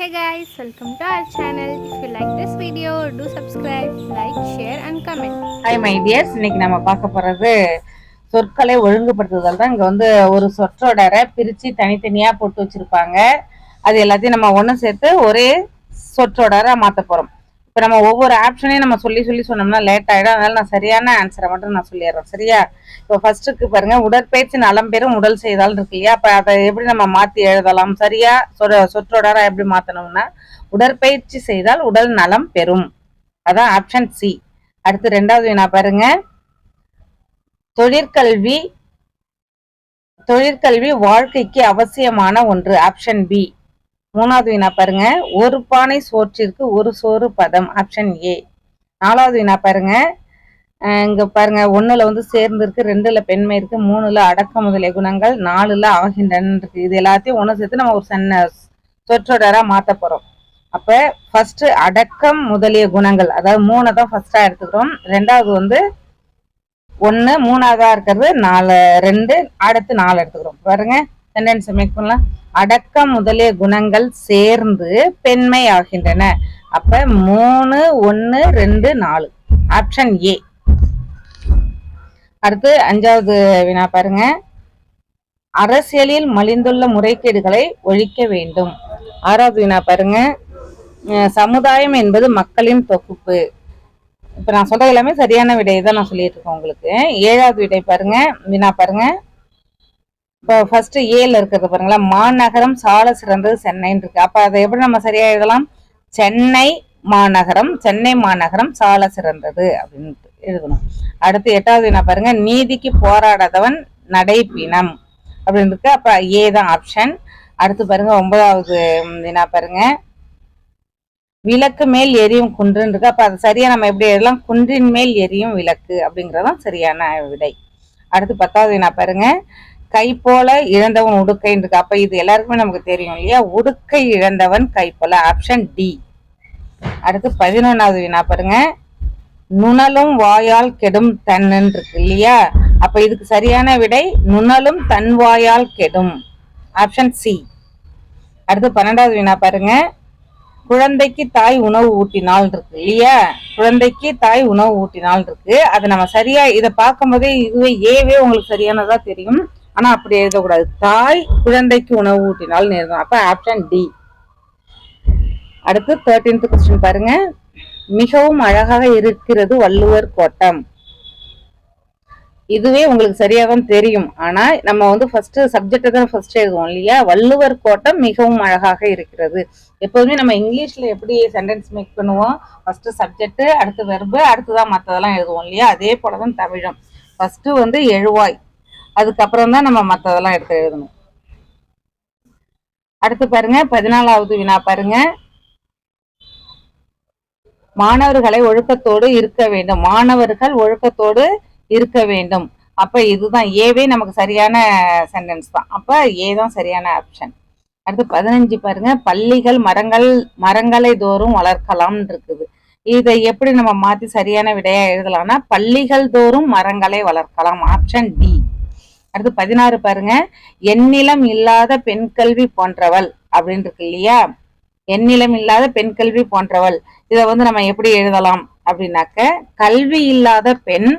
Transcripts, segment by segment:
Hey guys, welcome to our channel if you like this video do subscribe like share and comment hi my dears இன்னைக்கு நம்ம பார்க்க போகிறது சொற்களை ஒழுங்குபடுத்துதல் தான். இங்கே வந்து ஒரு சொற்றொடரை பிரித்து தனித்தனியாக போட்டு வச்சுருப்பாங்க. அது எல்லாத்தையும் நம்ம ஒன்று சேர்த்து ஒரே சொற்றொடரை மாற்ற போகிறோம் இப்போ நம்ம ஒவ்வொரு ஆப்ஷனையும் நம்ம சொல்லி சொல்லி சொன்னோம்னா லேட் ஆகிடும் அதனால நான் சரியான ஆன்சரை மட்டும் நான் சொல்லிடுறேன். சரியா? இப்போ ஃபர்ஸ்ட்டுக்கு பாருங்க உடற்பயிற்சி நலம் பெறும் உடல் செய்தால் இருக்கு இல்லையா? அப்போ அதை எப்படி நம்ம மாற்றி எழுதலாம்? சரியா? சொ சொற்றொடராக எப்படி மாற்றணும்னா உடற்பயிற்சி செய்தால் உடல் நலம் பெறும். அதான் ஆப்ஷன் சி அடுத்து ரெண்டாவது வினா பாருங்க. தொழிற்கல்வி தொழிற்கல்வி வாழ்க்கைக்கு அவசியமான ஒன்று. ஆப்ஷன் பி மூணாவது வினா பாருங்க. ஒரு பானை சோற்றிற்கு ஒரு சோறு பதம். ஆப்ஷன் ஏ நாலாவது வினா பாருங்க. இங்க பாருங்க. ஒண்ணுல வந்து சேர்ந்து இருக்கு ரெண்டுல பெண்மை இருக்கு மூணுல அடக்க முதலிய குணங்கள் நாலுல ஆகின்றன இருக்கு இது எல்லாத்தையும் ஒண்ணு சேர்த்து நம்ம ஒரு சன்ன சொற்றொடரா மாத்த போறோம். அப்ப ஃபர்ஸ்ட் அடக்கம் முதலிய குணங்கள் அதாவது மூணை தான் ஃபர்ஸ்டா எடுத்துக்கிறோம். ரெண்டாவது வந்து ஒன்று மூணாவதா இருக்கிறது நாலு ரெண்டு அடுத்து நாலு எடுத்துக்கிறோம். பாருங்க. சென்டென்ஸ் மேக் பண்ணலாம். அடக்கம் முதலிய குணங்கள் சேர்ந்து பெண்மை ஆகின்றன அப்ப மூணு ஒன்னு ரெண்டு நாலு. ஆப்ஷன் ஏ அடுத்து அஞ்சாவது வினா பாருங்க. அரசியலில் மலிந்துள்ள முறைகேடுகளை ஒழிக்க வேண்டும். ஆறாவது வினா பாருங்க. சமுதாயம் என்பது மக்களின் தொகுப்பு. இப்ப நான் சொல்றது எல்லாமே சரியான விடையை தான் நான் சொல்லிட்டு இருக்கேன் உங்களுக்கு. ஏழாவது விடை பாருங்க. வினா பாருங்க. இப்போ ஃபர்ஸ்ட் ஏல இருக்கிறது பாருங்களா மாநகரம் சால சிறந்தது சென்னைன்னு இருக்கு. அப்ப அதை எப்படி நம்ம சரியா எழுதலாம்? சென்னை மாநகரம் சென்னை மாநகரம் சால சிறந்தது அப்படின்னு எழுதணும். அடுத்து எட்டாவது வினா பாருங்க நீதிக்கு போராடாதவன் நடைப்பினம் அப்படின்னு இருக்கு. அப்ப ஏ தான் ஆப்ஷன் அடுத்து பாருங்க ஒன்பதாவது என்ன பாருங்க விளக்கு மேல் எரியும் குன்றுன்னு இருக்கு. அப்ப அது சரியா நம்ம எப்படி எழுதலாம்? குன்றின் மேல் எரியும் விளக்கு அப்படிங்கறதான் சரியான விடை. அடுத்து பத்தாவது என்ன பாருங்க கை போல இழந்தவன் உடுக்கை இருக்கு அப்ப இது எல்லாருக்குமே நமக்கு தெரியும் இல்லையா? உடுக்கை இழந்தவன் கை போல ஆப்ஷன் டி அடுத்து பதினொன்னாவது வினா பாருங்க. நுணலும் வாயால் கெடும் தன்னு இருக்கு இல்லையா? அப்ப இதுக்கு சரியான விடை நுணலும் தன் வாயால் கெடும். ஆப்ஷன் சி அடுத்து பன்னெண்டாவது வினா பாருங்க. குழந்தைக்கு தாய் உணவு ஊட்டினால் இருக்கு இல்லையா? குழந்தைக்கு தாய் உணவு ஊட்டினால் இருக்கு. அதை நம்ம சரியா இதை பார்க்கும் போதே இதுவே ஏவே உங்களுக்கு சரியானதா தெரியும். ஆனா அப்படி எழுதக்கூடாது. தாய் குழந்தைக்கு உணவு ஊட்டினால் நேரம் அப்ப ஆப்ஷன் டி அடுத்து தேர்டீன்த் கொஸ்டின் பாருங்க. மிகவும் அழகாக இருக்கிறது வள்ளுவர் கோட்டம். இதுவே உங்களுக்கு சரியாகவும் தான் தெரியும். ஆனா நம்ம வந்து ஃபர்ஸ்ட் சப்ஜெக்ட் தான் ஃபர்ஸ்ட் எழுதுவோம் இல்லையா? வள்ளுவர் கோட்டம் மிகவும் அழகாக இருக்கிறது. எப்போதுமே நம்ம இங்கிலீஷ்ல எப்படி சென்டென்ஸ் மேக் பண்ணுவோம்? ஃபர்ஸ்ட் சப்ஜெக்ட் அடுத்து வெர்பு அடுத்துதான் மற்றதெல்லாம் எழுதுவோம் இல்லையா? அதே போலதான் தமிழும். ஃபர்ஸ்ட் வந்து எழுவாய். அதுக்கப்புறம் தான் நம்ம மற்றதெல்லாம் எடுத்து எழுதணும். அடுத்து பாருங்க பதினாலாவது வினா பாருங்க. மாணவர்களை ஒழுக்கத்தோடு இருக்க வேண்டும். மாணவர்கள் ஒழுக்கத்தோடு இருக்க வேண்டும். அப்ப இதுதான் ஏவே நமக்கு சரியான சென்டென்ஸ் தான். அப்ப ஏ தான் சரியான ஆப்ஷன் அடுத்து பதினஞ்சு பாருங்க பள்ளிகள் மரங்கள் மரங்களை தோறும் வளர்க்கலாம் இருக்குது. இதை எப்படி நம்ம மாத்தி சரியான விடையா எழுதலாம்னா பள்ளிகள் தோறும் மரங்களை வளர்க்கலாம். ஆப்ஷன் டி அடுத்து பதினாறு பாருங்க. எண்ணிலம் இல்லாத பெண் கல்வி போன்றவள் அப்படின்னு இருக்கு இல்லையா எண்ணிலம் இல்லாத பெண் கல்வி போன்றவள். இதை வந்து நம்ம எப்படி எழுதலாம் அப்படின்னாக்க கல்வி இல்லாத பெண்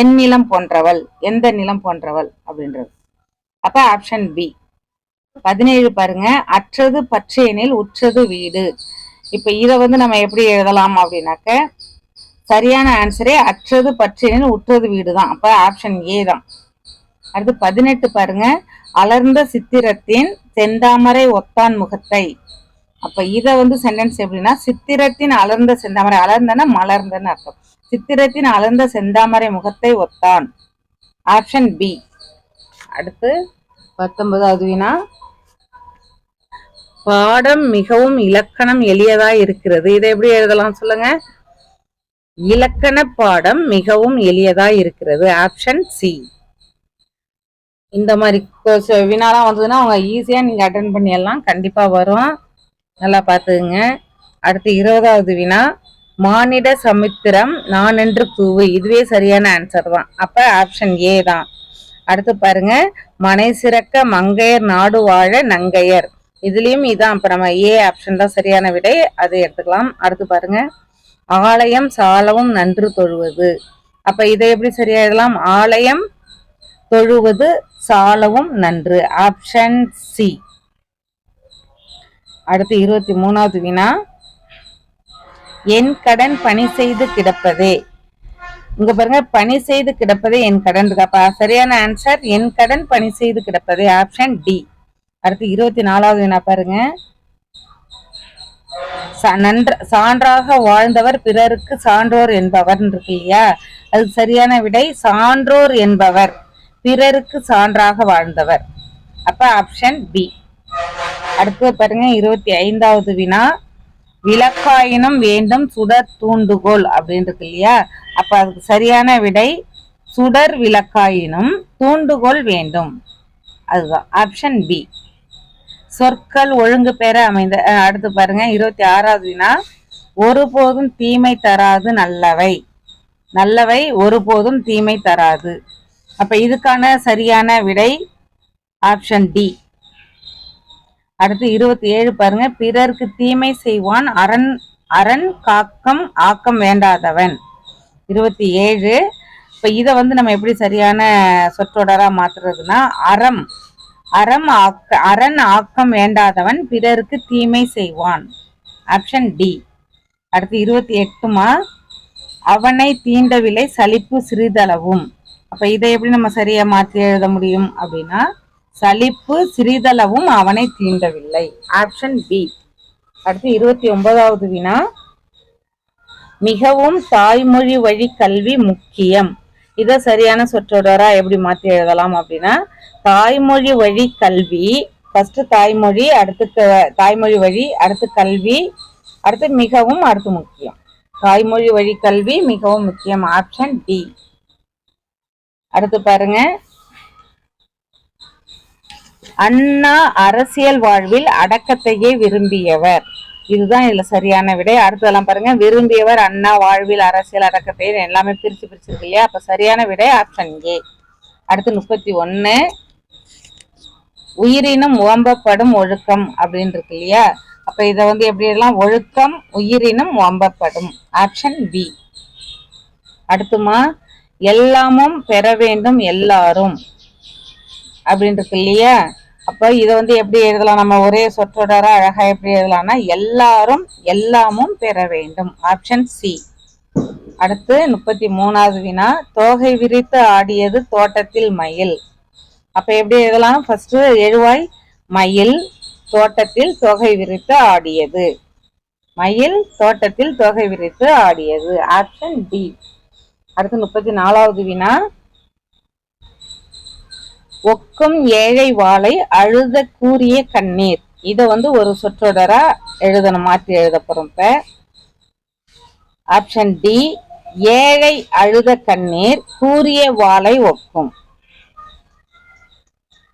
என் நிலம் போன்றவள் எந்த நிலம் போன்றவள் அப்படின்றது. அப்ப ஆப்ஷன் பி பதினேழு பாருங்க. அற்றது பற்றையெனில் உற்றது வீடு. இப்ப இத வந்து நம்ம எப்படி எழுதலாம் அப்படின்னாக்க சரியான ஆன்சரே அற்றது பற்றியனில் உற்றது வீடு தான் அப்ப ஆப்ஷன் ஏ தான். அடுத்து பதினெட்டு பாருங்க. அலர்ந்த சித்திரத்தின் செந்தாமரை ஒத்தான் முகத்தை. அப்ப இத வந்து சென்டென்ஸ் எப்படின்னா சித்திரத்தின் அலர்ந்த செந்தாமரை அலர்ந்தன மலர்ந்தன்னு அர்த்தம். சித்திரத்தின் அலர்ந்த செந்தாமரை முகத்தை ஒத்தான் ஆப்ஷன் பி அடுத்து பத்தொன்பதாவது வினா. பாடம் மிகவும் இலக்கணம் எளியதா இருக்கிறது. இதை எப்படி எழுதலாம் சொல்லுங்க? இலக்கண பாடம் மிகவும் எளியதா இருக்கிறது. ஆப்ஷன் சி இந்த மாதிரி கொஸ்- வினாலாம் வந்ததுன்னா அவங்க ஈஸியாக நீங்கள் அட்டன் பண்ணிடலாம் கண்டிப்பாக வரும் நல்லா பார்த்துக்குங்க. அடுத்து இருபதாவது வினா மானிட சமுத்திரம் நான் என்று கூவு. இதுவே சரியான ஆன்சர் தான். அப்போ ஆப்ஷன் ஏ தான். அடுத்து பாருங்க மனை சிறக்க மங்கையர் நாடு வாழ நங்கையர். இதுலேயும் இதான். இப்போ நம்ம ஏ ஆப்ஷன் தான் சரியான விடை. அதை எடுத்துக்கலாம். அடுத்து பாருங்க ஆலயம் சாலவும் நன்று தொழுவது. அப்போ இதை எப்படி சரியா எழுதலாம் ஆலயம் தொழுவது சாலவும் நன்று. ஆப்ஷன் சி அடுத்து இருபத்தி மூணாவது வினா. என் கடன் பணி செய்து கிடப்பதே. இங்க பாருங்க பணி செய்து கிடப்பதே என் கடன் இருக்கு. அப்ப சரியான ஆன்சர் என் கடன் பணி செய்து கிடப்பதே. ஆப்ஷன் டி அடுத்து இருபத்தி நாலாவது வினா பாருங்க. ச- நன்ற சான்றாக வாழ்ந்தவர் பிறருக்கு சான்றோர் என்பவர் இருக்கு இல்லையா? அது சரியான விடை சான்றோர் என்பவர். பிறருக்கு சான்றாக வாழ்ந்தவர். அப்ப ஆப்ஷன் பி அடுத்து பாருங்க இருபத்தி ஐந்தாவது வினா. விளக்காயினும் வேண்டும் சுடர் தூண்டுகோல் அப்படின்னு இருக்கு இல்லையா? அப்ப அதுக்கு சரியான விடை சுடர் விளக்காயினும் தூண்டுகோல் வேண்டும். அதுதான் ஆப்ஷன் பி சொற்கள் ஒழுங்கு பெற அமைந்த அடுத்து பாருங்க இருபத்தி ஆறாவது வினா. ஒருபோதும் தீமை தராது நல்லவை. நல்லவை ஒருபோதும் தீமை தராது. அப்ப இதுக்கான சரியான விடை ஆப்ஷன் டி அடுத்து இருபத்தி ஏழு பாருங்க. பிறருக்கு தீமை செய்வான். அரண் அரண் காக்கம் ஆக்கம் வேண்டாதவன். இருபத்தி ஏழு இப்ப இதை வந்து நம்ம எப்படி சரியான சொற்றொடரா மாத்துறதுன்னா அறம் அறம் ஆக்க அரண் ஆக்கம் வேண்டாதவன் பிறருக்கு தீமை செய்வான். ஆப்ஷன் டி அடுத்து இருபத்தி எட்டுமா அவனை தீண்டவில்லை சலிப்பு சிறிதளவும். அப்ப இதை எப்படி நம்ம சரியா மாற்றி எழுத முடியும் அப்படின்னா சலிப்பு சிறிதளவும் அவனை தீண்டவில்லை. ஆப்ஷன் பி அடுத்து இருபத்தி ஒன்பதாவது வினா. மிகவும் தாய்மொழி வழி கல்வி முக்கியம். இதை சரியான சொற்றொடரா எப்படி மாத்தி எழுதலாம் அப்படின்னா தாய்மொழி வழி கல்வி ஃபர்ஸ்ட் தாய்மொழி அடுத்து க- தாய்மொழி வழி அடுத்து கல்வி அடுத்து மிகவும் அடுத்து முக்கியம். தாய்மொழி வழி கல்வி மிகவும் முக்கியம். ஆப்ஷன் டி அடுத்து பாருங்க. அண்ணா அரசியல் வாழ்வில் அடக்கத்தையே விரும்பியவர். இதுதான் இதுல சரியான விடை. அடுத்ததெல்லாம் பாருங்க. விரும்பியவர் அண்ணா வாழ்வில் அரசியல் அடக்கத்தை எல்லாமே பிரிச்சு பிரிச்சிருக்கு இல்லையா? அப்ப சரியான விடை ஆப்ஷன் ஏ. அடுத்து முப்பத்தி ஒண்ணு. உயிரினம் ஓம்பப்படும் ஒழுக்கம் அப்படின்னு இருக்கு இல்லையா? அப்ப இதை வந்து எப்படி எல்லாம் ஒழுக்கம் உயிரினம் ஓம்பப்படும் ஆப்ஷன் பி. அடுத்துமா? எல்லாமும் பெற வேண்டும் எல்லாரும். அப்படின்னு இருக்கு இல்லையா? அப்ப இதை வந்து எப்படி எழுதலாம்? நம்ம ஒரே சொற்றொடரா அழகா எப்படி எழுதலாம்னா எல்லாரும் எல்லாமும் பெற வேண்டும். ஆப்ஷன் சி அடுத்து முப்பத்தி மூணாவது வினா தோகை விரித்து ஆடியது தோட்டத்தில் மயில். அப்ப எப்படி எழுதலாம்? ஃபர்ஸ்ட் எழுவாய் மயில் தோட்டத்தில் தொகை விரித்து ஆடியது. மயில் தோட்டத்தில் தொகை விரித்து ஆடியது. ஆப்ஷன் டி அடுத்து முப்பத்தி நாலாவது வினா. ஒக்கும் ஏழை வாழை அழுத கூறிய கண்ணீர். இதை வந்து ஒரு சொற்றொடரா எழுதணும் மாற்றி எழுத போறோம் இப்ப. ஆப்ஷன் டி ஏழை அழுத கண்ணீர் கூறிய வாழை ஒக்கும்.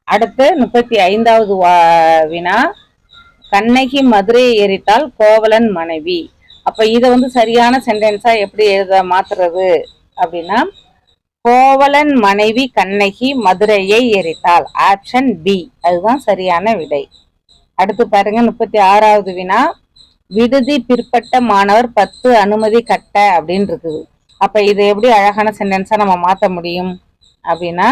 அடுத்து முப்பத்தி ஐந்தாவது வா- வினா. கண்ணகி மதுரையை ஏறிட்டால் கோவலன் மனைவி. அப்ப இதை வந்து சரியான சென்டென்ஸா எப்படி எழுத மாத்துறது? அப்படின்னா கோவலன் மனைவி கண்ணகி மதுரையை எரித்தாள். Option B. அதுதான் சரியான விடை. அடுத்து பாருங்க முப்பத்தி ஆறாவது வினா. விடுதி பிற்பட்ட மாணவர் பத்து அனுமதி கட்ட அப்படின்னு இருக்குது. அப்ப இதை எப்படி அழகான சென்டென்ஸா நம்ம மாத்த முடியும்? அப்படின்னா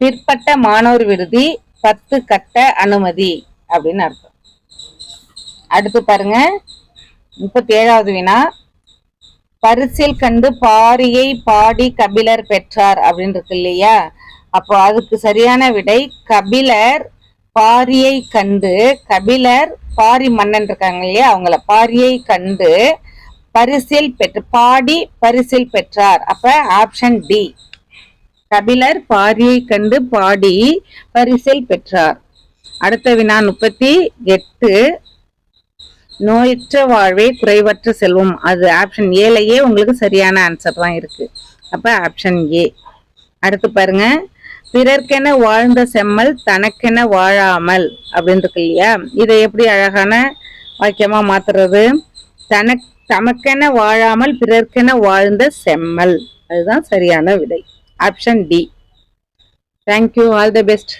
பிற்பட்ட மாணவர் விடுதி பத்து கட்ட அனுமதி அப்படின்னு அர்த்தம். அடுத்து பாருங்க முப்பத்தி ஏழாவது வினா. பரிசில் கண்டு பாரியை பாடி கபிலர் பெற்றார் அப்படின்னு இருக்கு இல்லையா? அப்போ அதுக்கு சரியான விடை கபிலர் பாரியை கண்டு கபிலர் பாரி மன்னன் இருக்காங்க இல்லையா? அவங்கள பாரியை கண்டு பரிசில் பெற்று பாடி பரிசில் பெற்றார். அப்ப ஆப்ஷன் டி. கபிலர் பாரியை கண்டு பாடி பரிசில் பெற்றார். அடுத்த வினா முப்பத்தி எட்டு. நோயற்ற வாழ்வே குறைவற்ற செல்வம். அது ஆப்ஷன் ஏலையே உங்களுக்கு சரியான ஆன்சர் தான் இருக்கு. அப்ப ஆப்ஷன் ஏ அடுத்து பாருங்க. பிறர்க்கென வாழ்ந்த செம்மல் தனக்கென வாழாமல் அப்படின்னு இருக்கு இல்லையா? இதை எப்படி அழகான வாக்கியமா மாத்துறது? தனக் தமக்கென வாழாமல் பிறர்க்கென வாழ்ந்த செம்மல். அதுதான் சரியான விடை. Option D thank you all the best